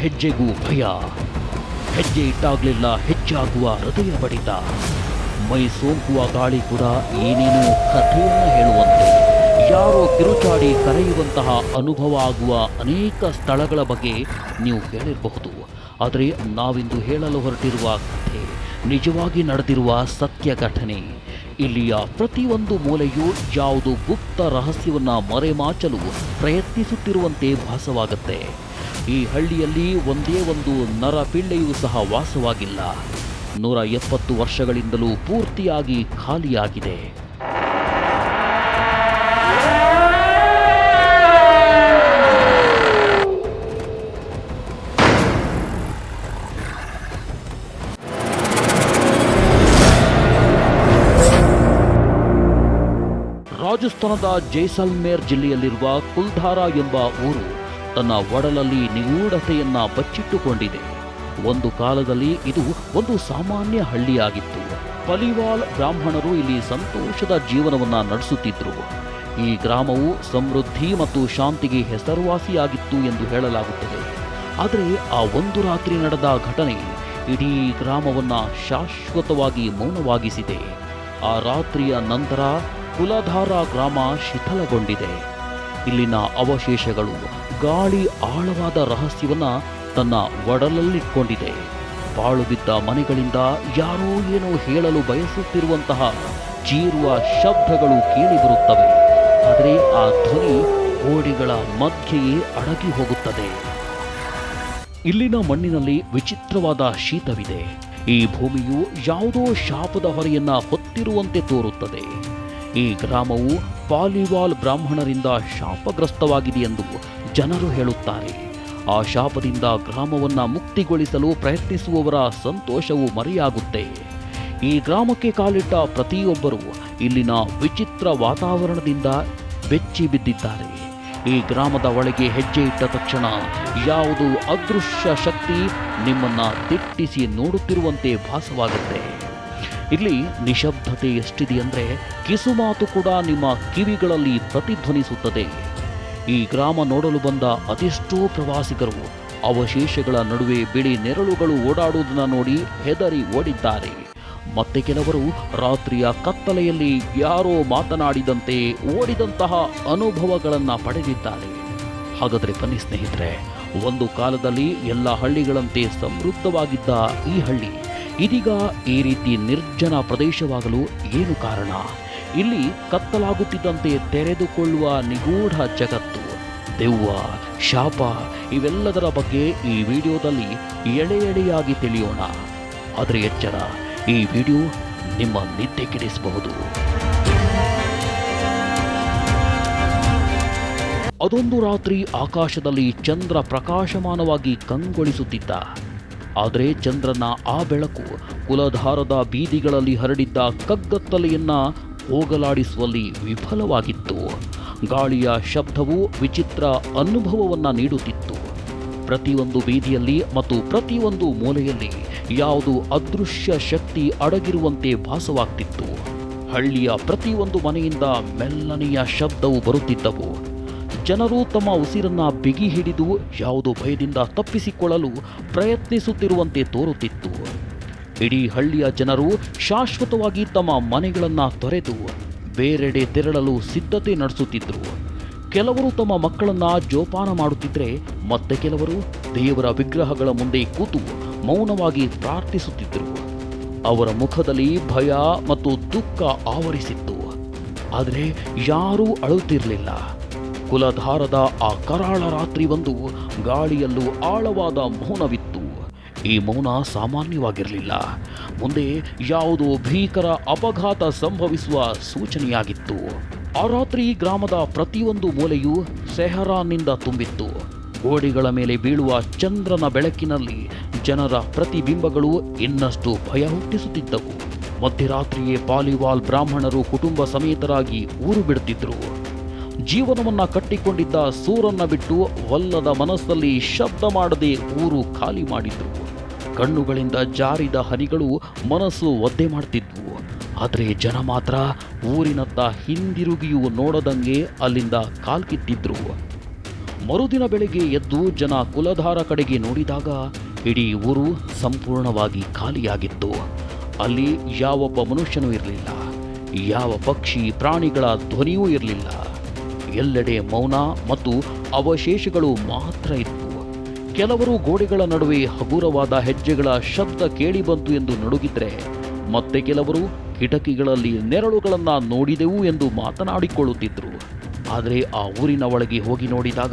ಹೆಜ್ಜೆಗೂ ಭಯ. ಹೆಜ್ಜೆ ಇಟ್ಟಾಗಲಿಲ್ಲ ಹೆಚ್ಚಾಗುವ ಹೃದಯ ಬಡಿತ. ಮೈ ಸೋಂಕುವ ಗಾಳಿ ಕೂಡ ಏನೇನೋ ಕಥೆಯನ್ನು ಹೇಳುವಂತೆ. ಯಾರೋ ಕಿರುಚಾಡಿ ಕರೆಯುವಂತಹ ಅನುಭವ ಆಗುವ ಅನೇಕ ಸ್ಥಳಗಳ ಬಗ್ಗೆ ನೀವು ಕೇಳಿರಬಹುದು ಆದರೆ ನಾವಿಂದು ಹೇಳಲು ಹೊರಟಿರುವ ಕಥೆ ನಿಜವಾಗಿ ನಡೆದಿರುವ ಸತ್ಯ ಘಟನೆ. ಇಲ್ಲಿಯ ಪ್ರತಿಯೊಂದು ಮೂಲೆಯೂ ಯಾವುದು ಗುಪ್ತ ರಹಸ್ಯವನ್ನು ಮರೆಮಾಚಲು ಪ್ರಯತ್ನಿಸುತ್ತಿರುವಂತೆ ಭಾಸವಾಗುತ್ತೆ. ಈ ಹಳ್ಳಿಯಲ್ಲಿ ಒಂದೇ ಒಂದು ನರಪಿಳ್ಳೆಯೂ ಸಹ ವಾಸವಾಗಿಲ್ಲ. ನೂರ ಎಪ್ಪತ್ತು ವರ್ಷಗಳಿಂದಲೂ ಪೂರ್ತಿಯಾಗಿ ಖಾಲಿಯಾಗಿದೆ. ರಾಜಸ್ಥಾನದ ಜೈಸಲ್ಮೇರ್ ಜಿಲ್ಲೆಯಲ್ಲಿರುವ ಕುಲ್ಧಾರ ಎಂಬ ಊರು ತನ್ನ ಒಡಲಲ್ಲಿ ನಿಗೂಢತೆಯನ್ನ ಬಚ್ಚಿಟ್ಟುಕೊಂಡಿದೆ. ಒಂದು ಕಾಲದಲ್ಲಿ ಇದು ಒಂದು ಸಾಮಾನ್ಯ ಹಳ್ಳಿಯಾಗಿತ್ತು. ಪಲಿವಾಲ್ ಬ್ರಾಹ್ಮಣರು ಇಲ್ಲಿ ಸಂತೋಷದ ಜೀವನವನ್ನ ನಡೆಸುತ್ತಿದ್ದರು ಈ ಗ್ರಾಮವು ಸಮೃದ್ಧಿ ಮತ್ತು ಶಾಂತಿಗೆ ಹೆಸರುವಾಸಿಯಾಗಿತ್ತು ಎಂದು ಹೇಳಲಾಗುತ್ತದೆ. ಆದರೆ ಆ ಒಂದು ರಾತ್ರಿ ನಡೆದ ಘಟನೆ ಇಡೀ ಗ್ರಾಮವನ್ನು ಶಾಶ್ವತವಾಗಿ ಮೌನವಾಗಿಸಿದೆ. ಆ ರಾತ್ರಿಯ ನಂತರ ಕುಲಧಾರ ಗ್ರಾಮ ಶಿಥಲಗೊಂಡಿದೆ. ಇಲ್ಲಿನ ಅವಶೇಷಗಳು. ಗಾಳಿ ಆಳವಾದ ರಹಸ್ಯವನ್ನ ತನ್ನ ಒಡಲಲ್ಲಿಟ್ಕೊಂಡಿದೆ. ಪಾಳು ಬಿದ್ದ ಮನೆಗಳಿಂದ ಯಾರೋ ಏನೋ ಹೇಳಲು ಬಯಸುತ್ತಿರುವಂತಹ ಚೀರುವ ಶಬ್ದಗಳು ಕೇಳಿಬರುತ್ತವೆ. ಆದರೆ ಆ ಧ್ವನಿ ಗೋಡೆಗಳ ಮಧ್ಯೆಯೇ ಅಡಗಿ ಹೋಗುತ್ತದೆ. ಇಲ್ಲಿನ ಮಣ್ಣಿನಲ್ಲಿ ವಿಚಿತ್ರವಾದ ಶೀತವಿದೆ. ಈ ಭೂಮಿಯು ಯಾವುದೋ ಶಾಪದ ಹೊರೆಯನ್ನ ಹೊತ್ತಿರುವಂತೆ ತೋರುತ್ತದೆ. ಈ ಗ್ರಾಮವು ಪಾಲಿವಾಲ್ ಬ್ರಾಹ್ಮಣರಿಂದ ಶಾಪಗ್ರಸ್ತವಾಗಿದೆ ಎಂದು ಜನರು ಹೇಳುತ್ತಾರೆ. ಆ ಶಾಪದಿಂದ ಗ್ರಾಮವನ್ನು ಮುಕ್ತಿಗೊಳಿಸಲು ಪ್ರಯತ್ನಿಸುವವರ ಸಂತೋಷವು ಮರೆಯಾಗುತ್ತೆ. ಈ ಗ್ರಾಮಕ್ಕೆ ಕಾಲಿಟ್ಟ ಪ್ರತಿಯೊಬ್ಬರೂ ಇಲ್ಲಿನ ವಿಚಿತ್ರ ವಾತಾವರಣದಿಂದ ಬೆಚ್ಚಿ ಬಿದ್ದಿದ್ದಾರೆ. ಈ ಗ್ರಾಮದ ಒಳಗೆ ಹೆಜ್ಜೆ ಇಟ್ಟ ತಕ್ಷಣ ಯಾವುದು ಅದೃಶ್ಯ ಶಕ್ತಿ ನಿಮ್ಮನ್ನು ದಿಟ್ಟಿಸಿ ನೋಡುತ್ತಿರುವಂತೆ ಭಾಸವಾಗುತ್ತೆ. ಇಲ್ಲಿ ನಿಶಬ್ದತೆ ಎಷ್ಟಿದೆ ಅಂದ್ರೆ ಕಿಸುಮಾತು ಕೂಡ ನಿಮ್ಮ ಕಿವಿಗಳಲ್ಲಿ ಪ್ರತಿಧ್ವನಿಸುತ್ತದೆ. ಈ ಗ್ರಾಮ ನೋಡಲು ಬಂದ ಅದೆಷ್ಟೋ ಪ್ರವಾಸಿಗರು ಅವಶೇಷಗಳ ನಡುವೆ ಬಿಳಿ ನೆರಳುಗಳು ಓಡಾಡುವುದನ್ನು ನೋಡಿ ಹೆದರಿ ಓಡಿದ್ದಾರೆ. ಮತ್ತೆ ಕೆಲವರು ರಾತ್ರಿಯ ಕತ್ತಲೆಯಲ್ಲಿ ಯಾರೋ ಮಾತನಾಡಿದಂತೆ ಓಡಿದಂತಹ ಅನುಭವಗಳನ್ನು ಪಡೆದಿದ್ದಾರೆ. ಹಾಗಾದರೆ ಬನ್ನಿ ಸ್ನೇಹಿತರೆ, ಒಂದು ಕಾಲದಲ್ಲಿ ಎಲ್ಲ ಹಳ್ಳಿಗಳಂತೆ ಸಮೃದ್ಧವಾಗಿದ್ದ ಈ ಹಳ್ಳಿ. ಇದೀಗ ಈ ರೀತಿ ನಿರ್ಜನ ಪ್ರದೇಶವಾಗಲು ಏನು ಕಾರಣ? ಇಲ್ಲಿ ಕತ್ತಲಾಗುತ್ತಿದ್ದಂತೆ ತೆರೆದುಕೊಳ್ಳುವ ನಿಗೂಢ ಜಗತ್ತು, ದೆವ್ವ, ಶಾಪ ಇವೆಲ್ಲದರ ಬಗ್ಗೆ ಈ ವಿಡಿಯೋದಲ್ಲಿ ಎಳೆ ಎಳೆಯಾಗಿ ತಿಳಿಯೋಣ. ಆದರೆ ಎಚ್ಚರ, ಈ ವಿಡಿಯೋ ನಿಮ್ಮ ನಿದ್ದೆ ಕೆಡಿಸಬಹುದು ಅದೊಂದು ರಾತ್ರಿ ಆಕಾಶದಲ್ಲಿ ಚಂದ್ರ ಪ್ರಕಾಶಮಾನವಾಗಿ ಕಂಗೊಳಿಸುತ್ತಿದ್ದ. ಆದರೆ ಚಂದ್ರನ ಆ ಬೆಳಕು ಕುಲಧಾರದ ಬೀದಿಗಳಲ್ಲಿ ಹರಡಿದ್ದ ಕಗ್ಗತ್ತಲೆಯನ್ನ ಹೋಗಲಾಡಿಸುವಲ್ಲಿ ವಿಫಲವಾಗಿತ್ತು. ಗಾಳಿಯ ಶಬ್ದವು ವಿಚಿತ್ರ ಅನುಭವವನ್ನ ನೀಡುತ್ತಿತ್ತು. ಪ್ರತಿಯೊಂದು ಬೀದಿಯಲ್ಲಿ ಮತ್ತು ಪ್ರತಿಯೊಂದು ಮೂಲೆಯಲ್ಲಿ ಯಾವುದು ಅದೃಶ್ಯ ಶಕ್ತಿ ಅಡಗಿರುವಂತೆ ಭಾಸವಾಗ್ತಿತ್ತು. ಹಳ್ಳಿಯ ಪ್ರತಿಯೊಂದು ಮನೆಯಿಂದ ಮೆಲ್ಲನೆಯ ಶಬ್ದವು ಬರುತ್ತಿದ್ದವು. ಜನರು ತಮ್ಮ ಉಸಿರನ್ನ ಬಿಗಿ ಹಿಡಿದು ಯಾವುದೋ ಭಯದಿಂದ ತಪ್ಪಿಸಿಕೊಳ್ಳಲು ಪ್ರಯತ್ನಿಸುತ್ತಿರುವಂತೆ ತೋರುತ್ತಿತ್ತು. ಇಡೀ ಹಳ್ಳಿಯ ಜನರು ಶಾಶ್ವತವಾಗಿ ತಮ್ಮ ಮನೆಗಳನ್ನು ತೊರೆದು ಬೇರೆಡೆ ತೆರಳಲು ಸಿದ್ಧತೆ ನಡೆಸುತ್ತಿದ್ದರು ಕೆಲವರು ತಮ್ಮ ಮಕ್ಕಳನ್ನು ಜೋಪಾನ ಮಾಡುತ್ತಿದ್ದರೆ ಮತ್ತೆ ಕೆಲವರು ದೇವರ ವಿಗ್ರಹಗಳ ಮುಂದೆ ಕೂತು ಮೌನವಾಗಿ ಪ್ರಾರ್ಥಿಸುತ್ತಿದ್ದರು ಅವರ ಮುಖದಲ್ಲಿ ಭಯ ಮತ್ತು ದುಃಖ ಆವರಿಸಿತ್ತು. ಆದರೆ ಯಾರೂ ಅಳುತ್ತಿರಲಿಲ್ಲ. ಕುಲಧಾರದ ಆ ಕರಾಳ ರಾತ್ರಿ ಒಂದು ಗಾಳಿಯಲ್ಲೂ ಆಳವಾದ ಮೌನವಿತ್ತು. ಈ ಮೌನ ಸಾಮಾನ್ಯವಾಗಿರಲಿಲ್ಲ. ಮುಂದೆ ಯಾವುದೋ ಭೀಕರ ಅಪಘಾತ ಸಂಭವಿಸುವ ಸೂಚನೆಯಾಗಿತ್ತು. ಆ ರಾತ್ರಿ ಗ್ರಾಮದ ಪ್ರತಿಯೊಂದು ಮೂಲೆಯೂ ಸೆಹರಾನಿಂದ ತುಂಬಿತ್ತು. ಗೋಡೆಗಳ ಮೇಲೆ ಬೀಳುವ ಚಂದ್ರನ ಬೆಳಕಿನಲ್ಲಿ ಜನರ ಪ್ರತಿಬಿಂಬಗಳು ಇನ್ನಷ್ಟು ಭಯ ಹುಟ್ಟಿಸುತ್ತಿದ್ದವು. ಮಧ್ಯರಾತ್ರಿಯೇ ಪಾಲಿವಾಲ್ ಬ್ರಾಹ್ಮಣರು ಕುಟುಂಬ ಸಮೇತರಾಗಿ ಊರು ಬಿಡುತ್ತಿದ್ದರು ಜೀವನವನ್ನ ಕಟ್ಟಿಕೊಂಡಿದ್ದ ಸೂರನ್ನ ಬಿಟ್ಟು ಒಲ್ಲದ ಮನಸ್ಸಲ್ಲಿ ಶಬ್ದ ಮಾಡದೆ ಊರು ಖಾಲಿ ಮಾಡಿದ್ರು. ಕಣ್ಣುಗಳಿಂದ ಜಾರಿದ ಹನಿಗಳು ಮನಸ್ಸು ಒದ್ದೆ ಮಾಡ್ತಿದ್ವು. ಆದರೆ ಜನ ಮಾತ್ರ ಊರಿನತ್ತ ಹಿಂದಿರುಗಿಯೂ ನೋಡದಂಗೆ ಅಲ್ಲಿಂದ ಕಾಲ್ಕಿತ್ತಿದ್ರು ಮರುದಿನ ಬೆಳಗ್ಗೆ ಎದ್ದು ಜನ ಕುಲಧಾರ ಕಡೆಗೆ ನೋಡಿದಾಗ ಇಡೀ ಊರು ಸಂಪೂರ್ಣವಾಗಿ ಖಾಲಿಯಾಗಿತ್ತು. ಅಲ್ಲಿ ಯಾವೊಬ್ಬ ಮನುಷ್ಯನೂ ಇರಲಿಲ್ಲ. ಯಾವ ಪಕ್ಷಿ ಪ್ರಾಣಿಗಳ ಧ್ವನಿಯೂ ಇರಲಿಲ್ಲ. ಎಲ್ಲೆಡೆ ಮೌನ ಮತ್ತು ಅವಶೇಷಗಳು ಮಾತ್ರ ಇತ್ತು ಕೆಲವರು ಗೋಡೆಗಳ ನಡುವೆ ಹಗುರವಾದ ಹೆಜ್ಜೆಗಳ ಶಬ್ದ ಕೇಳಿಬಂತು ಎಂದು ನಡುಗಿದ್ರೆ, ಮತ್ತೆ ಕೆಲವರು ಕಿಟಕಿಗಳಲ್ಲಿ ನೆರಳುಗಳನ್ನು ನೋಡಿದೆವು ಎಂದು ಮಾತನಾಡಿಕೊಳ್ಳುತ್ತಿದ್ದರು. ಆದರೆ ಆ ಊರಿನ ಒಳಗೆ ಹೋಗಿ ನೋಡಿದಾಗ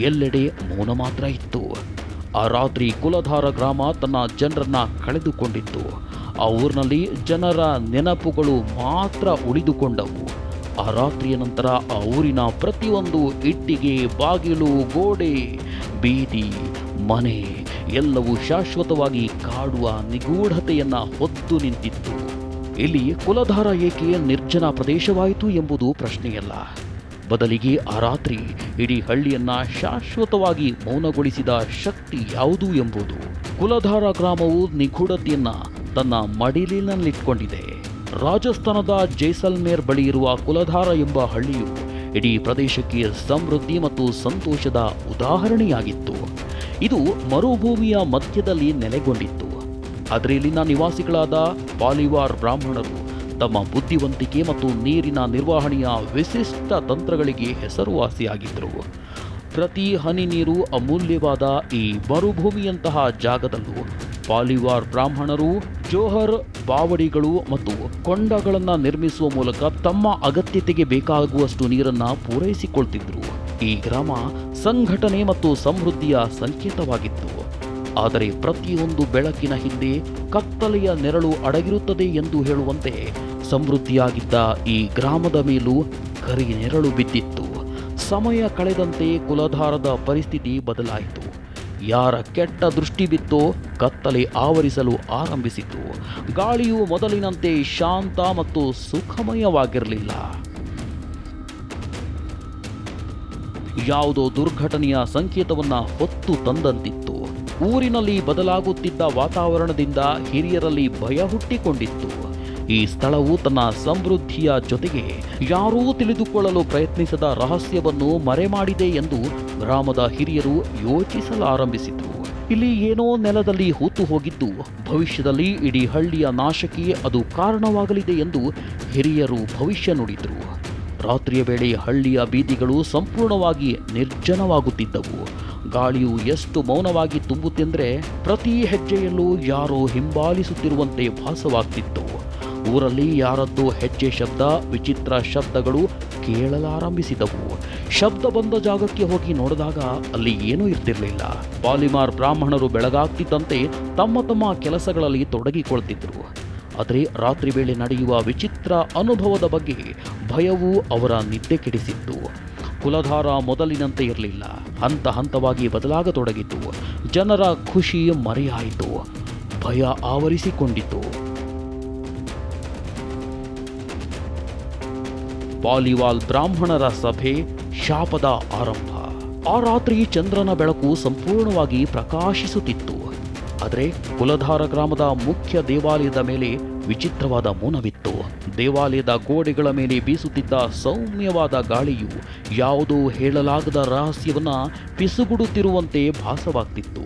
ಎಲ್ಲೆಡೆ ಮೌನ ಮಾತ್ರ ಇತ್ತು. ಆ ರಾತ್ರಿ ಕುಲಧಾರ ಗ್ರಾಮ ತನ್ನ ಜನರನ್ನ ಕಳೆದುಕೊಂಡಿತ್ತು. ಆ ಊರಿನಲ್ಲಿ ಜನರ ನೆನಪುಗಳು ಮಾತ್ರ ಉಳಿದುಕೊಂಡವು. ಆ ರಾತ್ರಿಯ ನಂತರ ಆ ಊರಿನ ಪ್ರತಿಯೊಂದು ಇಟ್ಟಿಗೆ, ಬಾಗಿಲು, ಗೋಡೆ, ಬೀದಿ, ಮನೆ ಎಲ್ಲವೂ ಶಾಶ್ವತವಾಗಿ ಕಾಡುವ ನಿಗೂಢತೆಯನ್ನು ಹೊತ್ತು ನಿಂತಿತ್ತು. ಇಲ್ಲಿ ಕುಲಧಾರ ಏಕೆ ನಿರ್ಜನ ಪ್ರದೇಶವಾಯಿತು ಎಂಬುದು ಪ್ರಶ್ನೆಯಲ್ಲ. ಬದಲಿಗೆ ಆ ರಾತ್ರಿ ಇಡೀ ಹಳ್ಳಿಯನ್ನ ಶಾಶ್ವತವಾಗಿ ಮೌನಗೊಳಿಸಿದ ಶಕ್ತಿ ಯಾವುದು ಎಂಬುದು ಕುಲಧಾರ ಗ್ರಾಮವು ನಿಗೂಢತೆಯನ್ನು ತನ್ನ ಮಡಿಲಿನಲ್ಲಿಟ್ಕೊಂಡಿದೆ. ರಾಜಸ್ಥಾನದ ಜೈಸಲ್ಮೇರ್ ಬಳಿ ಇರುವ ಕುಲಧಾರ ಎಂಬ ಹಳ್ಳಿಯು ಇಡೀ ಪ್ರದೇಶಕ್ಕೆ ಸಮೃದ್ಧಿ ಮತ್ತು ಸಂತೋಷದ ಉದಾಹರಣೆಯಾಗಿತ್ತು. ಇದು ಮರುಭೂಮಿಯ ಮಧ್ಯದಲ್ಲಿ ನೆಲೆಗೊಂಡಿತ್ತು. ಆದರೆ ಇಲ್ಲಿನ ನಿವಾಸಿಗಳಾದ ಪಾಲಿವಾರ್ ಬ್ರಾಹ್ಮಣರು ತಮ್ಮ ಬುದ್ಧಿವಂತಿಕೆ ಮತ್ತು ನೀರಿನ ನಿರ್ವಹಣೆಯ ವಿಶಿಷ್ಟ ತಂತ್ರಗಳಿಗೆ ಹೆಸರುವಾಸಿಯಾಗಿದ್ದರು. ಪ್ರತಿ ಹನಿ ನೀರು ಅಮೂಲ್ಯವಾದ ಈ ಮರುಭೂಮಿಯಂತಹ ಜಾಗದಲ್ಲೂ ಪಾಲಿವಾರ್ ಬ್ರಾಹ್ಮಣರು ಜೋಹರ್, ಬಾವಡಿಗಳು ಮತ್ತು ಕೊಂಡಗಳನ್ನು ನಿರ್ಮಿಸುವ ಮೂಲಕ ತಮ್ಮ ಅಗತ್ಯತೆಗೆ ಬೇಕಾಗುವಷ್ಟು ನೀರನ್ನು ಪೂರೈಸಿಕೊಳ್ತಿದ್ರು. ಈ ಗ್ರಾಮ ಸಂಘಟನೆ ಮತ್ತು ಸಮೃದ್ಧಿಯ ಸಂಕೇತವಾಗಿತ್ತು. ಆದರೆ ಪ್ರತಿಯೊಂದು ಬೆಳಕಿನ ಹಿಂದೆ ಕತ್ತಲೆಯ ನೆರಳು ಅಡಗಿರುತ್ತದೆ ಎಂದು ಹೇಳುವಂತೆ ಸಮೃದ್ಧಿಯಾಗಿದ್ದ ಈ ಗ್ರಾಮದ ಮೇಲೂ ಕರಿ ನೆರಳು ಬಿದ್ದಿತ್ತು. ಸಮಯ ಕಳೆದಂತೆ ಕುಲಧಾರದ ಪರಿಸ್ಥಿತಿ ಬದಲಾಯಿತು. ಯಾರ ಕೆಟ್ಟ ದೃಷ್ಟಿ ಬಿತ್ತೋ ಕತ್ತಲೆ ಆವರಿಸಲು ಆರಂಭಿಸಿತು. ಗಾಳಿಯು ಮೊದಲಿನಂತೆ ಶಾಂತ ಮತ್ತು ಸುಖಮಯವಾಗಿರಲಿಲ್ಲ. ಯಾವುದೋ ದುರ್ಘಟನೆಯ ಸಂಕೇತವನ್ನ ಹೊತ್ತು ತಂದಂತಿತ್ತು. ಊರಿನಲ್ಲಿ ಬದಲಾಗುತ್ತಿದ್ದ ವಾತಾವರಣದಿಂದ ಹಿರಿಯರಲ್ಲಿ ಭಯ ಹುಟ್ಟಿಕೊಂಡಿತ್ತು. ಈ ಸ್ಥಳವು ತನ್ನ ಸಮೃದ್ಧಿಯ ಜೊತೆಗೆ ಯಾರೂ ತಿಳಿದುಕೊಳ್ಳಲು ಪ್ರಯತ್ನಿಸದ ರಹಸ್ಯವನ್ನು ಮರೆಮಾಡಿದೆ ಎಂದು ಗ್ರಾಮದ ಹಿರಿಯರು ಯೋಚಿಸಲಾರಂಭಿಸಿದರು. ಇಲ್ಲಿ ಏನೋ ನೆಲದಲ್ಲಿ ಹೂತು ಹೋಗಿದ್ದು, ಭವಿಷ್ಯದಲ್ಲಿ ಇಡೀ ಹಳ್ಳಿಯ ನಾಶಕ್ಕೆ ಅದು ಕಾರಣವಾಗಲಿದೆ ಎಂದು ಹಿರಿಯರು ಭವಿಷ್ಯ ನುಡಿದರು. ರಾತ್ರಿಯ ವೇಳೆ ಹಳ್ಳಿಯ ಬೀದಿಗಳು ಸಂಪೂರ್ಣವಾಗಿ ನಿರ್ಜನವಾಗುತ್ತಿದ್ದವು. ಗಾಳಿಯು ಎಷ್ಟು ಮೌನವಾಗಿ ತುಂಬುತ್ತೆಂದರೆ ಪ್ರತಿ ಹೆಜ್ಜೆಯಲ್ಲೂ ಯಾರೋ ಹಿಂಬಾಲಿಸುತ್ತಿರುವಂತೆ ಭಾಸವಾಗ್ತಿತ್ತು. ಊರಲ್ಲಿ ಯಾರದ್ದು ಹೆಜ್ಜೆ ಶಬ್ದ, ವಿಚಿತ್ರ ಶಬ್ದಗಳು ಕೇಳಲಾರಂಭಿಸಿದವು. ಶಬ್ದ ಬಂದ ಜಾಗಕ್ಕೆ ಹೋಗಿ ನೋಡಿದಾಗ ಅಲ್ಲಿ ಏನೂ ಇರ್ತಿರಲಿಲ್ಲ. ಪಾಲಿಮಾರ್ ಬ್ರಾಹ್ಮಣರು ಬೆಳಗಾಗ್ತಿದ್ದಂತೆ ತಮ್ಮ ತಮ್ಮ ಕೆಲಸಗಳಲ್ಲಿ ತೊಡಗಿಕೊಳ್ತಿದ್ರು. ಆದರೆ ರಾತ್ರಿ ವೇಳೆ ನಡೆಯುವ ವಿಚಿತ್ರ ಅನುಭವದ ಬಗ್ಗೆ ಭಯವು ಅವರ ನಿದ್ದೆ ಕೆಡಿಸಿತ್ತು. ಕುಲಧಾರ ಮೊದಲಿನಂತೆ ಇರಲಿಲ್ಲ. ಹಂತ ಹಂತವಾಗಿ ಬದಲಾಗತೊಡಗಿತು. ಜನರ ಖುಷಿ ಮರೆಯಾಯಿತು. ಭಯ ಆವರಿಸಿಕೊಂಡಿತು. ಪಾಲಿವಾಲ್ ಬ್ರಾಹ್ಮಣರ ಸಭೆ ಶಾಪದ ಆರಂಭ. ಆ ರಾತ್ರಿ ಚಂದ್ರನ ಬೆಳಕು ಸಂಪೂರ್ಣವಾಗಿ ಪ್ರಕಾಶಿಸುತ್ತಿತ್ತು. ಆದರೆ ಕುಲಧಾರ ಗ್ರಾಮದ ಮುಖ್ಯ ದೇವಾಲಯದ ಮೇಲೆ ವಿಚಿತ್ರವಾದ ಮೌನವಿತ್ತು. ದೇವಾಲಯದ ಗೋಡೆಗಳ ಮೇಲೆ ಬೀಸುತ್ತಿದ್ದ ಸೌಮ್ಯವಾದ ಗಾಳಿಯು ಯಾವುದೋ ಹೇಳಲಾಗದ ರಹಸ್ಯವನ್ನ ಪಿಸುಗುಡುತ್ತಿರುವಂತೆ ಭಾಸವಾಗ್ತಿತ್ತು.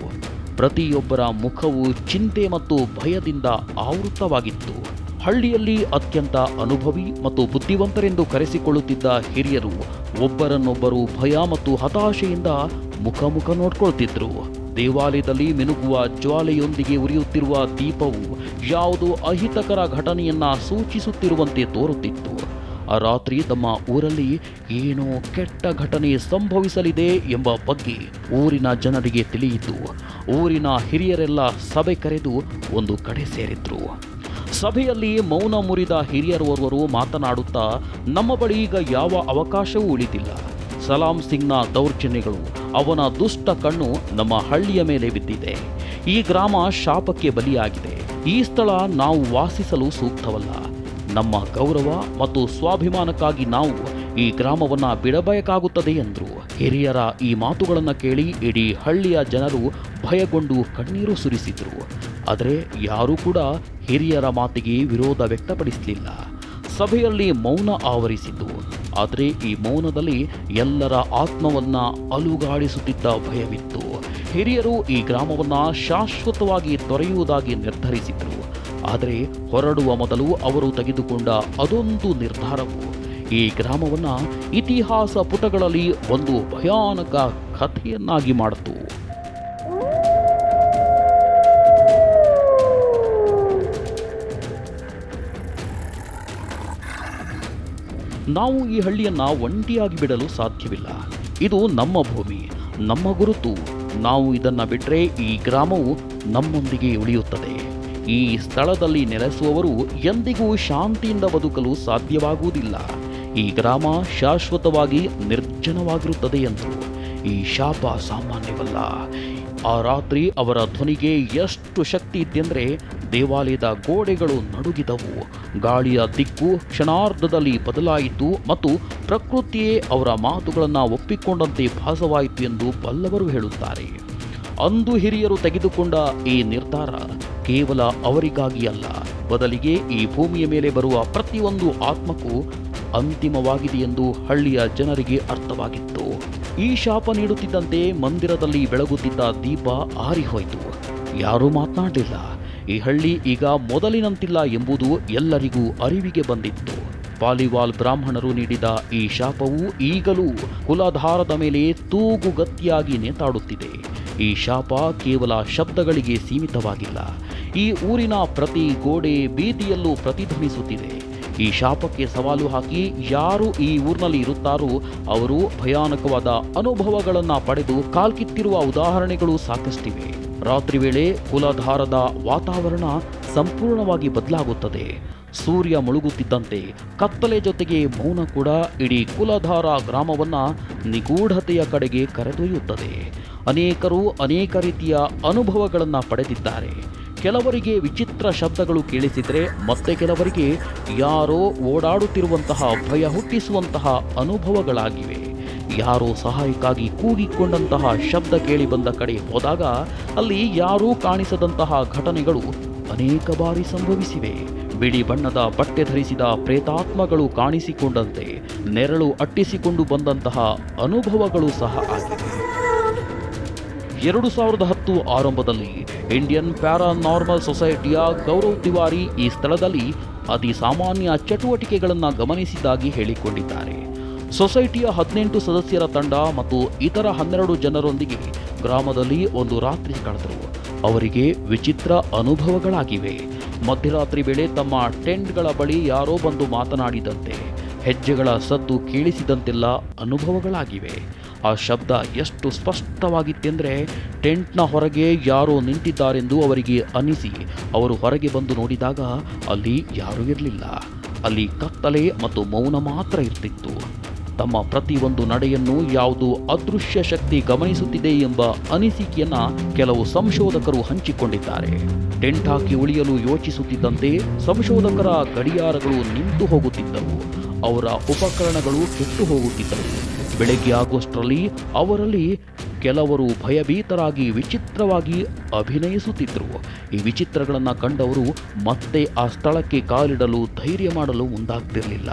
ಪ್ರತಿಯೊಬ್ಬರ ಮುಖವು ಚಿಂತೆ ಮತ್ತು ಭಯದಿಂದ ಆವೃತವಾಗಿತ್ತು ಹಳ್ಳಿಯಲ್ಲಿ ಅತ್ಯಂತ ಅನುಭವಿ ಮತ್ತು ಬುದ್ಧಿವಂತರೆಂದು ಕರೆಸಿಕೊಳ್ಳುತ್ತಿದ್ದ ಹಿರಿಯರು ಒಬ್ಬರನ್ನೊಬ್ಬರು ಭಯ ಮತ್ತು ಹತಾಶೆಯಿಂದ ಮುಖಮುಖ ಮುಖ ನೋಡ್ಕೊಳ್ತಿದ್ರು. ದೇವಾಲಯದಲ್ಲಿ ಮಿನುಗುವ ಜ್ವಾಲೆಯೊಂದಿಗೆ ಉರಿಯುತ್ತಿರುವ ದೀಪವು ಯಾವುದೋ ಅಹಿತಕರ ಘಟನೆಯನ್ನ ಸೂಚಿಸುತ್ತಿರುವಂತೆ ತೋರುತ್ತಿತ್ತು. ಆ ರಾತ್ರಿ ತಮ್ಮ ಊರಲ್ಲಿ ಏನೋ ಕೆಟ್ಟ ಘಟನೆ ಸಂಭವಿಸಲಿದೆ ಎಂಬ ಬಗ್ಗೆ ಊರಿನ ಜನರಿಗೆ ತಿಳಿಯಿತು. ಊರಿನ ಹಿರಿಯರೆಲ್ಲ ಸಭೆ ಕರೆದು ಒಂದು ಕಡೆ ಸೇರಿದ್ರು. ಸಭೆಯಲ್ಲಿ ಮೌನ ಮುರಿದ ಹಿರಿಯರೋರ್ವರು ಮಾತನಾಡುತ್ತಾ, ನಮ್ಮ ಬಳಿ ಈಗ ಯಾವ ಅವಕಾಶವೂ ಉಳಿದಿಲ್ಲ. ಸಲಾಂ ಸಿಂಗ್ನ ದೌರ್ಜನ್ಯಗಳು, ಅವನ ದುಷ್ಟ ಕಣ್ಣು ನಮ್ಮ ಹಳ್ಳಿಯ ಮೇಲೆ ಬಿದ್ದಿದೆ. ಈ ಗ್ರಾಮ ಶಾಪಕ್ಕೆ ಬಲಿಯಾಗಿದೆ. ಈ ಸ್ಥಳ ನಾವು ವಾಸಿಸಲು ಸೂಕ್ತವಲ್ಲ. ನಮ್ಮ ಗೌರವ ಮತ್ತು ಸ್ವಾಭಿಮಾನಕ್ಕಾಗಿ ನಾವು ಈ ಗ್ರಾಮವನ್ನು ಬಿಡಬೇಕಾಗುತ್ತದೆ ಎಂದರು. ಹಿರಿಯರ ಈ ಮಾತುಗಳನ್ನು ಕೇಳಿ ಇಡೀ ಹಳ್ಳಿಯ ಜನರು ಭಯಗೊಂಡು ಕಣ್ಣೀರು ಸುರಿಸಿದ್ರು. ಆದರೆ ಯಾರೂ ಕೂಡ ಹಿರಿಯರ ಮಾತಿಗೆ ವಿರೋಧ ವ್ಯಕ್ತಪಡಿಸಲಿಲ್ಲ. ಸಭೆಯಲ್ಲಿ ಮೌನ ಆವರಿಸಿತು ಆದರೆ ಈ ಮೌನದಲ್ಲಿ ಎಲ್ಲರ ಆತ್ಮವನ್ನ ಅಲುಗಾಡಿಸುತ್ತಿದ್ದ ಭಯವಿತ್ತು. ಹಿರಿಯರು ಈ ಗ್ರಾಮವನ್ನು ಶಾಶ್ವತವಾಗಿ ತೊರೆಯುವುದಾಗಿ ನಿರ್ಧರಿಸಿದರು. ಆದರೆ ಹೊರಡುವ ಮೊದಲು ಅವರು ತೆಗೆದುಕೊಂಡ ಅದೊಂದು ನಿರ್ಧಾರವು. ಈ ಗ್ರಾಮವನ್ನು ಇತಿಹಾಸ ಪುಟಗಳಲ್ಲಿ ಒಂದು ಭಯಾನಕ ಕಥೆಯನ್ನಾಗಿ ಮಾಡಿತು. ನಾವು ಈ ಹಳ್ಳಿಯನ್ನು ಒಂಟಿಯಾಗಿ ಬಿಡಲು ಸಾಧ್ಯವಿಲ್ಲ. ಇದು ನಮ್ಮ ಭೂಮಿ, ನಮ್ಮ ಗುರುತು. ನಾವು ಇದನ್ನು ಬಿಟ್ಟರೆ ಈ ಗ್ರಾಮವು ನಮ್ಮೊಂದಿಗೆ ಉಳಿಯುತ್ತದೆ. ಈ ಸ್ಥಳದಲ್ಲಿ ನೆಲೆಸುವವರು ಎಂದಿಗೂ ಶಾಂತಿಯಿಂದ ಬದುಕಲು ಸಾಧ್ಯವಾಗುವುದಿಲ್ಲ. ಈ ಗ್ರಾಮ ಶಾಶ್ವತವಾಗಿ ನಿರ್ಜನವಾಗಿರುತ್ತದೆ ಎಂದರು ಈ ಶಾಪ ಸಾಮಾನ್ಯವಲ್ಲ. ಆ ರಾತ್ರಿ ಅವರ ಧ್ವನಿಗೆ ಎಷ್ಟು ಶಕ್ತಿ ಇದ್ದೆಂದರೆ ದೇವಾಲಯದ ಗೋಡೆಗಳು ನಡುಗಿದವು. ಗಾಳಿಯ ದಿಕ್ಕು ಕ್ಷಣಾರ್ಧದಲ್ಲಿ ಬದಲಾಯಿತು ಮತ್ತು ಪ್ರಕೃತಿಯೇ ಅವರ ಮಾತುಗಳನ್ನು ಒಪ್ಪಿಕೊಂಡಂತೆ ಭಾಸವಾಯಿತು ಎಂದು ಬಲ್ಲವರು ಹೇಳುತ್ತಾರೆ. ಅಂದು ಹಿರಿಯರು ತೆಗೆದುಕೊಂಡ ಈ ನಿರ್ಧಾರ ಕೇವಲ ಅವರಿಗಾಗಿ ಅಲ್ಲ, ಬದಲಿಗೆ ಈ ಭೂಮಿಯ ಮೇಲೆ ಬರುವ ಪ್ರತಿಯೊಂದು ಆತ್ಮಕ್ಕೂ ಅಂತಿಮವಾಗಿದೆ ಎಂದು ಹಳ್ಳಿಯ ಜನರಿಗೆ ಅರ್ಥವಾಗಿತ್ತು. ಈ ಶಾಪ ನೀಡುತ್ತಿದ್ದಂತೆ ಮಂದಿರದಲ್ಲಿ ಬೆಳಗುತ್ತಿದ್ದ ದೀಪ ಆರಿಹೋಯಿತು. ಯಾರೂ ಮಾತನಾಡಲಿಲ್ಲ. ಈ ಹಳ್ಳಿ ಈಗ ಮೊದಲಿನಂತಿಲ್ಲ ಎಂಬುದು ಎಲ್ಲರಿಗೂ ಅರಿವಿಗೆ ಬಂದಿತ್ತು. ಪಾಲಿವಾಲ್ ಬ್ರಾಹ್ಮಣರು ನೀಡಿದ ಈ ಶಾಪವು ಈಗಲೂ ಕುಲಾಧಾರದ ಮೇಲೆ ತೂಗುಗತ್ತಿಯಾಗಿ ನೇತಾಡುತ್ತಿದೆ. ಈ ಶಾಪ ಕೇವಲ ಶಬ್ದಗಳಿಗೆ ಸೀಮಿತವಾಗಿಲ್ಲ. ಈ ಊರಿನ ಪ್ರತಿ ಗೋಡೆ ಬೀದಿಯಲ್ಲೂ ಪ್ರತಿಧ್ವನಿಸುತ್ತಿದೆ. ಈ ಶಾಪಕ್ಕೆ ಸವಾಲು ಹಾಕಿ ಯಾರು ಈ ಊರಿನಲ್ಲಿ ಇರುತ್ತಾರೋ ಅವರು ಭಯಾನಕವಾದ ಅನುಭವಗಳನ್ನು ಪಡೆದು ಕಾಲ್ಕಿತ್ತಿರುವ ಉದಾಹರಣೆಗಳು ಸಾಕಷ್ಟಿವೆ. ರಾತ್ರಿ ವೇಳೆ ಕುಲಧಾರದ ವಾತಾವರಣ ಸಂಪೂರ್ಣವಾಗಿ ಬದಲಾಗುತ್ತದೆ. ಸೂರ್ಯ ಮುಳುಗುತ್ತಿದ್ದಂತೆ ಕತ್ತಲೆ ಜೊತೆಗೆ ಮೌನ ಕೂಡ ಇಡೀ ಕುಲಧಾರ ಗ್ರಾಮವನ್ನು ನಿಗೂಢತೆಯ ಕಡೆಗೆ ಕರೆದೊಯ್ಯುತ್ತದೆ. ಅನೇಕರು ಅನೇಕ ರೀತಿಯ ಅನುಭವಗಳನ್ನು ಪಡೆದಿದ್ದಾರೆ. ಕೆಲವರಿಗೆ ವಿಚಿತ್ರ ಶಬ್ದಗಳು ಕೇಳಿಸಿದರೆ ಮತ್ತೆ ಕೆಲವರಿಗೆ ಯಾರೋ ಓಡಾಡುತ್ತಿರುವಂತಹ ಭಯ ಹುಟ್ಟಿಸುವಂತಹ ಅನುಭವಗಳಾಗಿವೆ. ಯಾರೋ ಸಹಾಯಕ್ಕಾಗಿ ಕೂಗಿಕೊಂಡಂತಹ ಶಬ್ದ ಕೇಳಿ ಬಂದ ಕಡೆ ಹೋದಾಗ ಅಲ್ಲಿ ಯಾರೂ ಕಾಣಿಸದಂತಹ ಘಟನೆಗಳು ಅನೇಕ ಬಾರಿ ಸಂಭವಿಸಿವೆ. ಬಿಳಿ ಬಣ್ಣದ ಬಟ್ಟೆ ಧರಿಸಿದ ಪ್ರೇತಾತ್ಮಗಳು ಕಾಣಿಸಿಕೊಂಡಂತೆ, ನೆರಳು ಅಟ್ಟಿಸಿಕೊಂಡು ಬಂದಂತಹ ಅನುಭವಗಳು ಸಹ ಆಗಿವೆ. ಎರಡು ಸಾವಿರದ ಹತ್ತು ಆರಂಭದಲ್ಲಿ ಇಂಡಿಯನ್ ಪ್ಯಾರಾನಾರ್ಮಲ್ ಸೊಸೈಟಿಯ ಗೌರವ್ ತಿವಾರಿ ಈ ಸ್ಥಳದಲ್ಲಿ ಅತಿ ಸಾಮಾನ್ಯ ಚಟುವಟಿಕೆಗಳನ್ನು ಗಮನಿಸಿದ್ದಾಗಿ ಹೇಳಿಕೊಂಡಿದ್ದಾರೆ. ಸೊಸೈಟಿಯ ಹದಿನೆಂಟು ಸದಸ್ಯರ ತಂಡ ಮತ್ತು ಇತರ ಹನ್ನೆರಡು ಜನರೊಂದಿಗೆ ಗ್ರಾಮದಲ್ಲಿ ಒಂದು ರಾತ್ರಿ ಕಳೆದರು. ಅವರಿಗೆ ವಿಚಿತ್ರ ಅನುಭವಗಳಾಗಿವೆ. ಮಧ್ಯರಾತ್ರಿ ವೇಳೆ ತಮ್ಮ ಟೆಂಟ್ಗಳ ಬಳಿ ಯಾರೋ ಬಂದು ಮಾತನಾಡಿದಂತೆ, ಹೆಜ್ಜೆಗಳ ಸದ್ದು ಕೇಳಿಸಿದಂತೆಲ್ಲ ಅನುಭವಗಳಾಗಿವೆ. ಆ ಶಬ್ದ ಎಷ್ಟು ಸ್ಪಷ್ಟವಾಗಿತ್ತೆಂದರೆ ಟೆಂಟ್ನ ಹೊರಗೆ ಯಾರೋ ನಿಂತಿದ್ದಾರೆಂದು ಅವರಿಗೆ ಅನಿಸಿ, ಅವರು ಹೊರಗೆ ಬಂದು ನೋಡಿದಾಗ ಅಲ್ಲಿ ಯಾರೂ ಇರಲಿಲ್ಲ. ಅಲ್ಲಿ ಕತ್ತಲೆ ಮತ್ತು ಮೌನ ಮಾತ್ರ ಇರ್ತಿತ್ತು. ತಮ್ಮ ಪ್ರತಿಯೊಂದು ನಡೆಯನ್ನು ಯಾವುದು ಅದೃಶ್ಯ ಶಕ್ತಿ ಗಮನಿಸುತ್ತಿದೆ ಎಂಬ ಅನಿಸಿಕೆಯನ್ನ ಕೆಲವು ಸಂಶೋಧಕರು ಹಂಚಿಕೊಂಡಿದ್ದಾರೆ. ಟೆಂಟ್ ಹಾಕಿ ಉಳಿಯಲು ಯೋಚಿಸುತ್ತಿದ್ದಂತೆ ಸಂಶೋಧಕರ ಗಡಿಯಾರಗಳು ನಿಂತು ಹೋಗುತ್ತಿದ್ದವು. ಅವರ ಉಪಕರಣಗಳು ಕೆಟ್ಟು ಹೋಗುತ್ತಿದ್ದವು. ಬೆಳಗ್ಗೆ ಆಗುವಷ್ಟರಲ್ಲಿ ಅವರಲ್ಲಿ ಕೆಲವರು ಭಯಭೀತರಾಗಿ ವಿಚಿತ್ರವಾಗಿ ಅಭಿನಯಿಸುತ್ತಿದ್ದರು ಈ ವಿಚಿತ್ರಗಳನ್ನು ಕಂಡವರು ಮತ್ತೆ ಆ ಸ್ಥಳಕ್ಕೆ ಕಾಲಿಡಲು ಧೈರ್ಯ ಮಾಡಲು ಮುಂದಾಗ್ತಿರಲಿಲ್ಲ.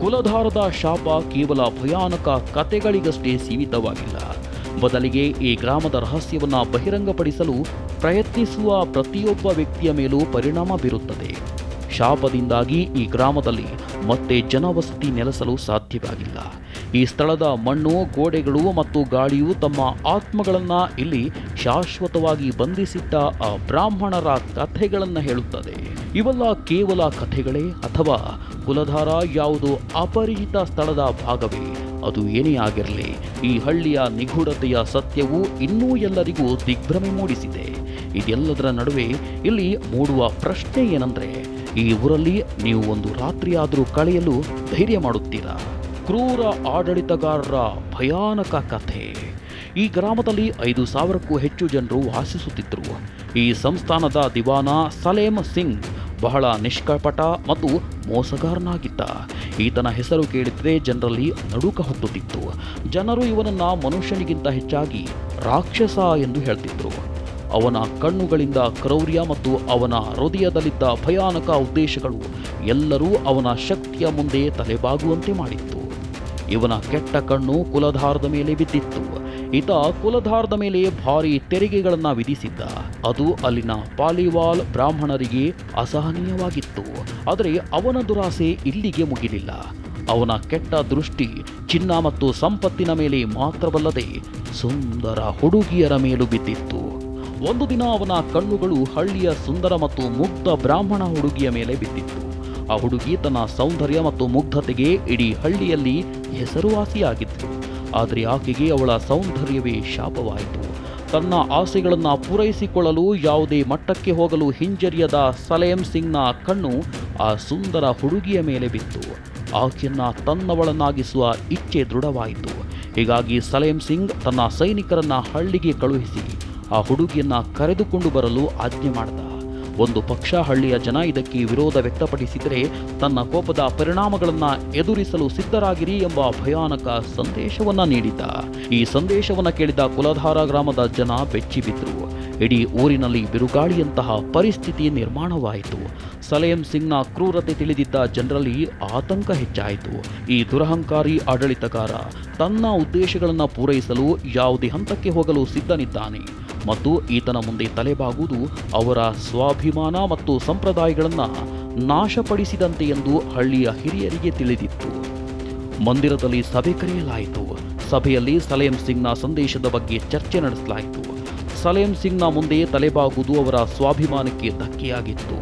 ಕುಲಧಾರದ ಶಾಪ ಕೇವಲ ಭಯಾನಕ ಕತೆಗಳಿಗಷ್ಟೇ ಸೀಮಿತವಾಗಿಲ್ಲ. ಬದಲಿಗೆ ಈ ಗ್ರಾಮದ ರಹಸ್ಯವನ್ನು ಬಹಿರಂಗಪಡಿಸಲು ಪ್ರಯತ್ನಿಸುವ ಪ್ರತಿಯೊಬ್ಬ ವ್ಯಕ್ತಿಯ ಮೇಲೂ ಪರಿಣಾಮ ಬೀರುತ್ತದೆ. ಶಾಪದಿಂದಾಗಿ ಈ ಗ್ರಾಮದಲ್ಲಿ ಮತ್ತೆ ಜನವಸತಿ ನೆಲೆಸಲು ಸಾಧ್ಯವಾಗಿಲ್ಲ. ಈ ಸ್ಥಳದ ಮಣ್ಣು, ಗೋಡೆಗಳು ಮತ್ತು ಗಾಳಿಯು ತಮ್ಮ ಆತ್ಮಗಳನ್ನು ಇಲ್ಲಿ ಶಾಶ್ವತವಾಗಿ ಬಂಧಿಸಿಟ್ಟ ಆ ಬ್ರಾಹ್ಮಣರ ಕಥೆಗಳನ್ನು ಹೇಳುತ್ತದೆ. ಇವೆಲ್ಲ ಕೇವಲ ಕಥೆಗಳೇ ಅಥವಾ ಕುಲಧಾರ ಯಾವುದು ಅಪರಿಚಿತ ಸ್ಥಳದ ಭಾಗವೇ? ಅದು ಏನೇ ಆಗಿರಲಿ, ಈ ಹಳ್ಳಿಯ ನಿಗೂಢತೆಯ ಸತ್ಯವು ಇನ್ನೂ ಎಲ್ಲರಿಗೂ ದಿಗ್ಭ್ರಮೆ ಮೂಡಿಸಿದೆ. ಇದೆಲ್ಲದರ ನಡುವೆ ಇಲ್ಲಿ ಮೂಡುವ ಪ್ರಶ್ನೆ ಏನಂದರೆ, ಈ ಊರಲ್ಲಿ ನೀವು ಒಂದು ರಾತ್ರಿಯಾದರೂ ಕಳೆಯಲು ಧೈರ್ಯ ಮಾಡುತ್ತೀರಾ? ಕ್ರೂರ ಆಡಳಿತಗಾರರ ಭಯಾನಕ ಕಥೆ. ಈ ಗ್ರಾಮದಲ್ಲಿ ಐದು ಸಾವಿರಕ್ಕೂ ಹೆಚ್ಚು ಜನರು ವಾಸಿಸುತ್ತಿದ್ದರು. ಈ ಸಂಸ್ಥಾನದ ದಿವಾನ ಸಲೇಮ್ ಸಿಂಗ್ ಬಹಳ ನಿಷ್ಕಪಟ ಮತ್ತು ಮೋಸಗಾರನಾಗಿದ್ದ. ಈತನ ಹೆಸರು ಕೇಳಿದ್ರೆ ಜನರಲ್ಲಿ ನಡುಕ ಹುಟ್ಟುತ್ತಿತ್ತು ಜನರು ಇವನನ್ನ ಮನುಷ್ಯನಿಗಿಂತ ಹೆಚ್ಚಾಗಿ ರಾಕ್ಷಸ ಎಂದು ಹೇಳ್ತಿದ್ರು. ಅವನ ಕಣ್ಣುಗಳಿಂದ ಕ್ರೌರ್ಯ ಮತ್ತು ಅವನ ಹೃದಯದಲ್ಲಿದ್ದ ಭಯಾನಕ ಉದ್ದೇಶಗಳು ಎಲ್ಲರೂ ಅವನ ಶಕ್ತಿಯ ಮುಂದೆ ತಲೆಬಾಗುವಂತೆ ಮಾಡಿತ್ತು. ಇವನ ಕೆಟ್ಟ ಕಣ್ಣು ಕುಲಧಾರದ ಮೇಲೆ ಬಿದ್ದಿತ್ತು. ಈತ ಕುಲಧಾರದ ಮೇಲೆ ಭಾರಿ ತೆರಿಗೆಗಳನ್ನು ವಿಧಿಸಿದ್ದ. ಅದು ಅಲ್ಲಿನ ಪಾಲಿವಾಲ್ ಬ್ರಾಹ್ಮಣರಿಗೆ ಅಸಹನೀಯವಾಗಿತ್ತು. ಆದರೆ ಅವನ ದುರಾಸೆ ಇಲ್ಲಿಗೆ ಮುಗಿಲಿಲ್ಲ ಅವನ ಕೆಟ್ಟ ದೃಷ್ಟಿ ಚಿನ್ನ ಮತ್ತು ಸಂಪತ್ತಿನ ಮೇಲೆ ಮಾತ್ರವಲ್ಲದೆ ಸುಂದರ ಹುಡುಗಿಯರ ಮೇಲೂ ಬಿದ್ದಿತ್ತು. ಒಂದು ದಿನ ಅವನ ಕಣ್ಣುಗಳು ಹಳ್ಳಿಯ ಸುಂದರ ಮತ್ತು ಮುಗ್ಧ ಬ್ರಾಹ್ಮಣ ಹುಡುಗಿಯ ಮೇಲೆ ಬಿದ್ದಿತ್ತು. ಆ ಹುಡುಗಿ ತನ್ನ ಸೌಂದರ್ಯ ಮತ್ತು ಮುಗ್ಧತೆಗೆ ಇಡೀ ಹಳ್ಳಿಯಲ್ಲಿ ಹೆಸರುವಾಸಿಯಾಗಿತ್ತು. ಆದರೆ ಆಕೆಗೆ ಅವಳ ಸೌಂದರ್ಯವೇ ಶಾಪವಾಯಿತು. ತನ್ನ ಆಸೆಗಳನ್ನು ಪೂರೈಸಿಕೊಳ್ಳಲು ಯಾವುದೇ ಮಟ್ಟಕ್ಕೆ ಹೋಗಲು ಹಿಂಜರಿಯದ ಸಲೇಂ ಸಿಂಗ್ನ ಕಣ್ಣು ಆ ಸುಂದರ ಹುಡುಗಿಯ ಮೇಲೆ ಬಿತ್ತು. ಆಕೆಯನ್ನು ತನ್ನವಳನ್ನಾಗಿಸುವ ಇಚ್ಛೆ ದೃಢವಾಯಿತು. ಹೀಗಾಗಿ ಸಲೇಂ ಸಿಂಗ್ ತನ್ನ ಸೈನಿಕರನ್ನು ಹಳ್ಳಿಗೆ ಕಳುಹಿಸಿ ಆ ಹುಡುಗಿಯನ್ನು ಕರೆದುಕೊಂಡು ಬರಲು ಆಜ್ಞೆ ಮಾಡಿದ. ಒಂದು ಪಕ್ಷ ಹಳ್ಳಿಯ ಜನ ಇದಕ್ಕೆ ವಿರೋಧ ವ್ಯಕ್ತಪಡಿಸಿದರೆ ತನ್ನ ಕೋಪದ ಪರಿಣಾಮಗಳನ್ನು ಎದುರಿಸಲು ಸಿದ್ಧರಾಗಿರಿ ಎಂಬ ಭಯಾನಕ ಸಂದೇಶವನ್ನು ನೀಡಿದ್ದ. ಈ ಸಂದೇಶವನ್ನು ಕೇಳಿದ ಕುಲಧಾರ ಗ್ರಾಮದ ಜನ ಬೆಚ್ಚಿಬಿದ್ರು. ಇಡೀ ಊರಿನಲ್ಲಿ ಬಿರುಗಾಳಿಯಂತಹ ಪರಿಸ್ಥಿತಿ ನಿರ್ಮಾಣವಾಯಿತು. ಸಲೇಂ ಸಿಂಗ್ನ ಕ್ರೂರತೆ ತಿಳಿದಿದ್ದ ಜನರಲ್ಲಿ ಆತಂಕ ಹೆಚ್ಚಾಯಿತು. ಈ ದುರಹಂಕಾರಿ ಆಡಳಿತಗಾರ ತನ್ನ ಉದ್ದೇಶಗಳನ್ನು ಪೂರೈಸಲು ಯಾವುದೇ ಹಂತಕ್ಕೆ ಹೋಗಲು ಸಿದ್ಧನಿದ್ದಾನೆ ಮತ್ತು ಈತನ ಮುಂದೆ ತಲೆಬಾಗುವುದು ಅವರ ಸ್ವಾಭಿಮಾನ ಮತ್ತು ಸಂಪ್ರದಾಯಗಳನ್ನು ನಾಶಪಡಿಸಿದಂತೆ ಎಂದು ಹಳ್ಳಿಯ ಹಿರಿಯರಿಗೆ ತಿಳಿದಿತ್ತು. ಮಂದಿರದಲ್ಲಿ ಸಭೆ ಕರೆಯಲಾಯಿತು. ಸಭೆಯಲ್ಲಿ ಸಲೇಂ ಸಿಂಗ್ನ ಸಂದೇಶದ ಬಗ್ಗೆ ಚರ್ಚೆ ನಡೆಸಲಾಯಿತು. ಸಲೇಂ ಸಿಂಗ್ನ ಮುಂದೆ ತಲೆಬಾಗುವುದು ಅವರ ಸ್ವಾಭಿಮಾನಕ್ಕೆ ಧಕ್ಕೆಯಾಗಿತ್ತು.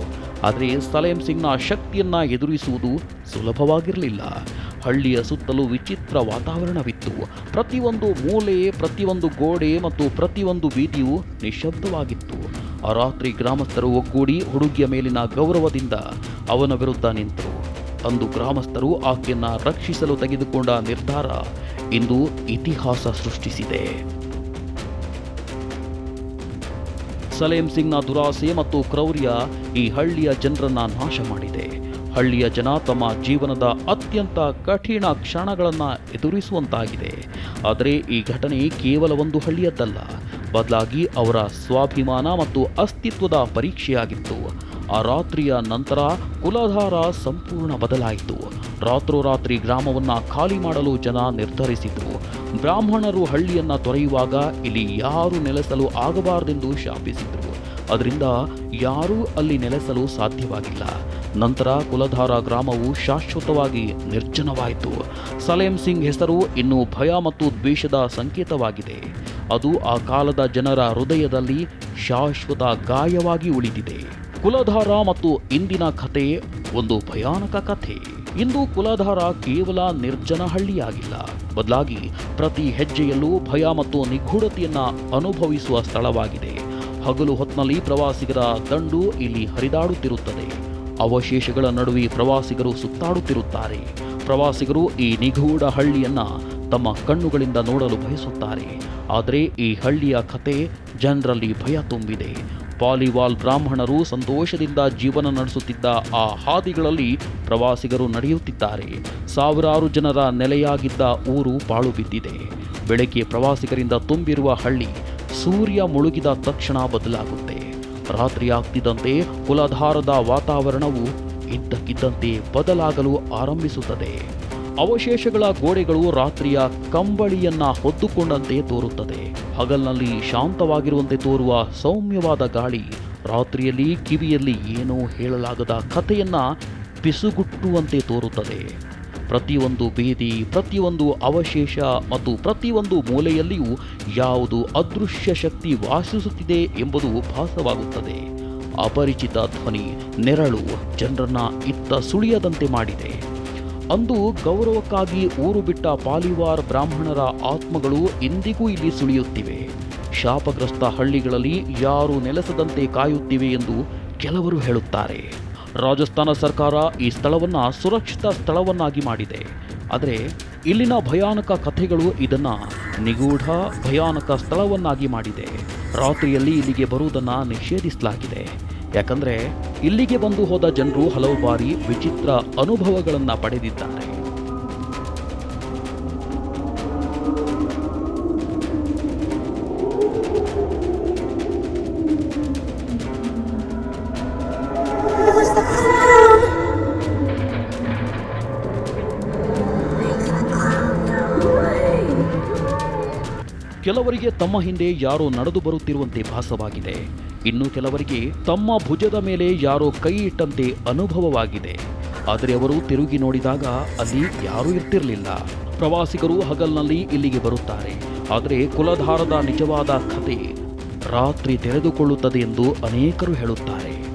ಆದರೆ ಸಲೇಂ ಸಿಂಗ್ನ ಶಕ್ತಿಯನ್ನ ಎದುರಿಸುವುದು ಸುಲಭವಾಗಿರಲಿಲ್ಲ. ಹಳ್ಳಿಯ ಸುತ್ತಲೂ ವಿಚಿತ್ರ ವಾತಾವರಣವಿತ್ತು. ಪ್ರತಿಯೊಂದು ಮೂಲೆ, ಪ್ರತಿಯೊಂದು ಗೋಡೆ ಮತ್ತು ಪ್ರತಿಯೊಂದು ಬೀದಿಯು ನಿಶಬ್ದವಾಗಿತ್ತು ಆ ರಾತ್ರಿ ಗ್ರಾಮಸ್ಥರು ಒಗ್ಗೂಡಿ ಹುಡುಗಿಯ ಮೇಲಿನ ಗೌರವದಿಂದ ಅವನ ವಿರುದ್ಧ ನಿಂತರು. ಅಂದು ಗ್ರಾಮಸ್ಥರು ಆಕೆಯನ್ನ ರಕ್ಷಿಸಲು ತೆಗೆದುಕೊಂಡ ನಿರ್ಧಾರ ಇಂದು ಇತಿಹಾಸ ಸೃಷ್ಟಿಸಿದೆ. ಸಲೇಂ ಸಿಂಗ್ನ ದುರಾಸೆ ಮತ್ತು ಕ್ರೌರ್ಯ ಈ ಹಳ್ಳಿಯ ಜನರನ್ನ ನಾಶ ಮಾಡಿದೆ. ಹಳ್ಳಿಯ ಜನ ತಮ್ಮ ಜೀವನದ ಅತ್ಯಂತ ಕಠಿಣ ಕ್ಷಣಗಳನ್ನು ಎದುರಿಸುವಂತಾಗಿದೆ. ಆದರೆ ಈ ಘಟನೆ ಕೇವಲ ಒಂದು ಹಳ್ಳಿಯದ್ದಲ್ಲ, ಬದಲಾಗಿ ಅವರ ಸ್ವಾಭಿಮಾನ ಮತ್ತು ಅಸ್ತಿತ್ವದ ಪರೀಕ್ಷೆಯಾಗಿತ್ತು. ಆ ರಾತ್ರಿಯ ನಂತರ ಕುಲಧಾರ ಸಂಪೂರ್ಣ ಬದಲಾಯಿತು. ರಾತ್ರೋರಾತ್ರಿ ಗ್ರಾಮವನ್ನು ಖಾಲಿ ಮಾಡಲು ಜನ ನಿರ್ಧರಿಸಿದರು ಬ್ರಾಹ್ಮಣರು ಹಳ್ಳಿಯನ್ನು ತೊರೆಯುವಾಗ ಇಲ್ಲಿ ಯಾರು ನೆಲೆಸಲು ಆಗಬಾರದೆಂದು ಶಾಪಿಸಿದರು. ಅದರಿಂದ ಯಾರೂ ಅಲ್ಲಿ ನೆಲೆಸಲು ಸಾಧ್ಯವಾಗಿಲ್ಲ. ನಂತರ ಕುಲಧಾರ ಗ್ರಾಮವು ಶಾಶ್ವತವಾಗಿ ನಿರ್ಜನವಾಯಿತು. ಸಲೇಂ ಸಿಂಗ್ ಹೆಸರು ಇನ್ನು ಭಯ ಮತ್ತು ದ್ವೇಷದ ಸಂಕೇತವಾಗಿದೆ. ಅದು ಆ ಕಾಲದ ಜನರ ಹೃದಯದಲ್ಲಿ ಶಾಶ್ವತ ಗಾಯವಾಗಿ ಉಳಿದಿದೆ. ಕುಲಧಾರ ಮತ್ತು ಇಂದಿನ ಕಥೆ ಒಂದು ಭಯಾನಕ ಕಥೆ. ಇಂದು ಕುಲಾಧಾರ ಕೇವಲ ನಿರ್ಜನ ಹಳ್ಳಿಯಾಗಿಲ್ಲ ಬದಲಾಗಿ ಪ್ರತಿ ಹೆಜ್ಜೆಯಲ್ಲೂ ಭಯ ಮತ್ತು ನಿಗೂಢತೆಯನ್ನ ಅನುಭವಿಸುವ ಸ್ಥಳವಾಗಿದೆ. ಹಗಲು ಹೊತ್ನಲ್ಲಿ ಪ್ರವಾಸಿಗರ ದಂಡು ಇಲ್ಲಿ ಹರಿದಾಡುತ್ತಿರುತ್ತದೆ. ಅವಶೇಷಗಳ ನಡುವೆ ಪ್ರವಾಸಿಗರು ಸುತ್ತಾಡುತ್ತಿರುತ್ತಾರೆ. ಪ್ರವಾಸಿಗರು ಈ ನಿಗೂಢ ಹಳ್ಳಿಯನ್ನ ತಮ್ಮ ಕಣ್ಣುಗಳಿಂದ ನೋಡಲು ಬಯಸುತ್ತಾರೆ. ಆದರೆ ಈ ಹಳ್ಳಿಯ ಕತೆ ಜನರಲ್ಲಿ ಭಯ ತುಂಬಿದೆ. ಪಾಲಿವಾಲ್ ಬ್ರಾಹ್ಮಣರು ಸಂತೋಷದಿಂದ ಜೀವನ ನಡೆಸುತ್ತಿದ್ದ ಆ ಹಾದಿಗಳಲ್ಲಿ ಪ್ರವಾಸಿಗರು ನಡೆಯುತ್ತಿದ್ದಾರೆ. ಸಾವಿರಾರು ಜನರ ನೆಲೆಯಾಗಿದ್ದ ಊರು ಪಾಳು ಬಿದ್ದಿದೆ. ಬೆಳಗ್ಗೆ ಪ್ರವಾಸಿಗರಿಂದ ತುಂಬಿರುವ ಹಳ್ಳಿ ಸೂರ್ಯ ಮುಳುಗಿದ ತಕ್ಷಣ ಬದಲಾಗುತ್ತೆ. ರಾತ್ರಿ ಆಗ್ತಿದ್ದಂತೆ ಕುಲಧಾರದ ವಾತಾವರಣವು ಇದ್ದಕ್ಕಿದ್ದಂತೆ ಬದಲಾಗಲು ಆರಂಭಿಸುತ್ತದೆ. ಅವಶೇಷಗಳ ಗೋಡೆಗಳು ರಾತ್ರಿಯ ಕಂಬಳಿಯನ್ನ ಹೊದ್ದುಕೊಂಡಂತೆ ತೋರುತ್ತದೆ. ಹಗಲ್ನಲ್ಲಿ ಶಾಂತವಾಗಿರುವಂತೆ ತೋರುವ ಸೌಮ್ಯವಾದ ಗಾಳಿ ರಾತ್ರಿಯಲ್ಲಿ ಕಿವಿಯಲ್ಲಿ ಏನೋ ಹೇಳಲಾಗದ ಕಥೆಯನ್ನ ಪಿಸುಗುಟ್ಟುವಂತೆ ತೋರುತ್ತದೆ. ಪ್ರತಿಯೊಂದು ಬೀದಿ, ಪ್ರತಿಯೊಂದು ಅವಶೇಷ ಮತ್ತು ಪ್ರತಿಯೊಂದು ಮೂಲೆಯಲ್ಲಿಯೂ ಯಾವುದು ಅದೃಶ್ಯ ಶಕ್ತಿ ವಾಸಿಸುತ್ತಿದೆ ಎಂಬುದು ಭಾಸವಾಗುತ್ತದೆ. ಅಪರಿಚಿತ ಧ್ವನಿ, ನೆರಳು ಜನರನ್ನ ಇತ್ತ ಸುಳಿಯದಂತೆ ಮಾಡಿದೆ. ಅಂದು ಗೌರವಕ್ಕಾಗಿ ಊರು ಬಿಟ್ಟ ಪಾಲಿವಾರ್ ಬ್ರಾಹ್ಮಣರ ಆತ್ಮಗಳು ಇಂದಿಗೂ ಇಲ್ಲಿ ಸುಳಿಯುತ್ತಿವೆ. ಶಾಪಗ್ರಸ್ತ ಹಳ್ಳಿಗಳಲ್ಲಿ ಯಾರು ನೆಲೆಸದಂತೆ ಕಾಯುತ್ತಿವೆ ಎಂದು ಕೆಲವರು ಹೇಳುತ್ತಾರೆ. ರಾಜಸ್ಥಾನ ಸರ್ಕಾರ ಈ ಸ್ಥಳವನ್ನು ಸುರಕ್ಷಿತ ಸ್ಥಳವನ್ನಾಗಿ ಮಾಡಿದೆ. ಆದರೆ ಇಲ್ಲಿನ ಭಯಾನಕ ಕಥೆಗಳು ಇದನ್ನು ನಿಗೂಢ, ಭಯಾನಕ ಸ್ಥಳವನ್ನಾಗಿ ಮಾಡಿದೆ. ರಾತ್ರಿಯಲ್ಲಿ ಇಲ್ಲಿಗೆ ಬರುವುದನ್ನು ನಿಷೇಧಿಸಲಾಗಿದೆ. ಯಾಕಂದ್ರೆ ಇಲ್ಲಿಗೆ ಬಂದು ಹೋದ ಜನರು ಹಲವು ಬಾರಿ ವಿಚಿತ್ರ ಅನುಭವಗಳನ್ನು ಪಡೆದಿದ್ದಾರೆ. ಕೆಲವರಿಗೆ ತಮ್ಮ ಹಿಂದೆ ಯಾರೋ ನಡೆದು ಬರುತ್ತಿರುವಂತೆ ಭಾಸವಾಗಿದೆ. ಇನ್ನು ಕೆಲವರಿಗೆ ತಮ್ಮ ಭುಜದ ಮೇಲೆ ಯಾರೋ ಕೈ ಇಟ್ಟಂತೆ ಅನುಭವವಾಗಿದೆ. ಆದರೆ ಅವರು ತಿರುಗಿ ನೋಡಿದಾಗ ಅಲ್ಲಿ ಯಾರೂ ಇರ್ತಿರಲಿಲ್ಲ. ಪ್ರವಾಸಿಗರು ಹಗಲ್ನಲ್ಲಿ ಇಲ್ಲಿಗೆ ಬರುತ್ತಾರೆ. ಆದರೆ ಕುಲಧಾರದ ನಿಜವಾದ ಕಥೆ ರಾತ್ರಿ ತೆರೆದುಕೊಳ್ಳುತ್ತದೆ ಎಂದು ಅನೇಕರು ಹೇಳುತ್ತಾರೆ.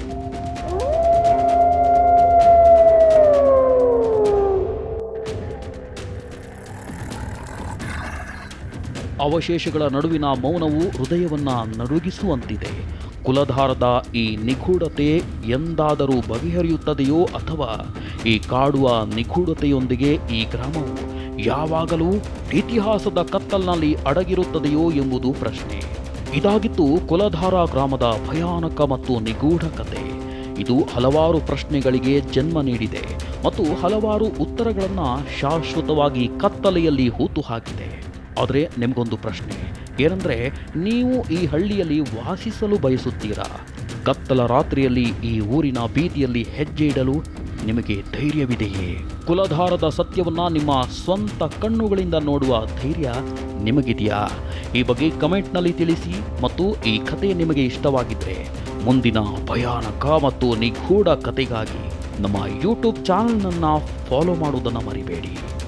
ಅವಶೇಷಗಳ ನಡುವಿನ ಮೌನವು ಹೃದಯವನ್ನ ನಡುಗಿಸುವಂತಿದೆ. ಕುಲಧಾರದ ಈ ನಿಗೂಢತೆ ಎಂದಾದರೂ ಬಗೆಹರಿಯುತ್ತದೆಯೋ ಅಥವಾ ಈ ಕಾಡುವ ನಿಗೂಢತೆಯೊಂದಿಗೆ ಈ ಗ್ರಾಮವು ಯಾವಾಗಲೂ ಇತಿಹಾಸದ ಕತ್ತಲಿನಲ್ಲಿ ಅಡಗಿರುತ್ತದೆಯೋ ಎಂಬುದು ಪ್ರಶ್ನೆ. ಇದಾಗಿತ್ತು ಕುಲಧಾರ ಗ್ರಾಮದ ಭಯಾನಕ ಮತ್ತು ನಿಗೂಢ ಕತೆ. ಇದು ಹಲವಾರು ಪ್ರಶ್ನೆಗಳಿಗೆ ಜನ್ಮ ನೀಡಿದೆ ಮತ್ತು ಹಲವಾರು ಉತ್ತರಗಳನ್ನು ಶಾಶ್ವತವಾಗಿ ಕತ್ತಲೆಯಲ್ಲಿ ಹೂತು ಹಾಕಿದೆ. ಆದರೆ ನಿಮಗೊಂದು ಪ್ರಶ್ನೆ. ಏನಂದರೆ, ನೀವು ಈ ಹಳ್ಳಿಯಲ್ಲಿ ವಾಸಿಸಲು ಬಯಸುತ್ತೀರಾ? ಕತ್ತಲ ರಾತ್ರಿಯಲ್ಲಿ ಈ ಊರಿನ ಬೀದಿಯಲ್ಲಿ ಹೆಜ್ಜೆ ಇಡಲು ನಿಮಗೆ ಧೈರ್ಯವಿದೆಯೇ? ಕುಲಧಾರದ ಸತ್ಯವನ್ನ ನಿಮ್ಮ ಸ್ವಂತ ಕಣ್ಣುಗಳಿಂದ ನೋಡುವ ಧೈರ್ಯ ನಿಮಗಿದೆಯಾ? ಈ ಬಗ್ಗೆ ಕಮೆಂಟ್ನಲ್ಲಿ ತಿಳಿಸಿ ಮತ್ತು ಈ ಕತೆ ನಿಮಗೆ ಇಷ್ಟವಾಗಿದ್ದರೆ ಮುಂದಿನ ಭಯಾನಕ ಮತ್ತು ನಿಗೂಢ ಕತೆಗಾಗಿ ನಮ್ಮ ಯೂಟ್ಯೂಬ್ ಚಾನಲ್ನನ್ನು ಫಾಲೋ ಮಾಡುವುದನ್ನು ಮರಿಬೇಡಿ.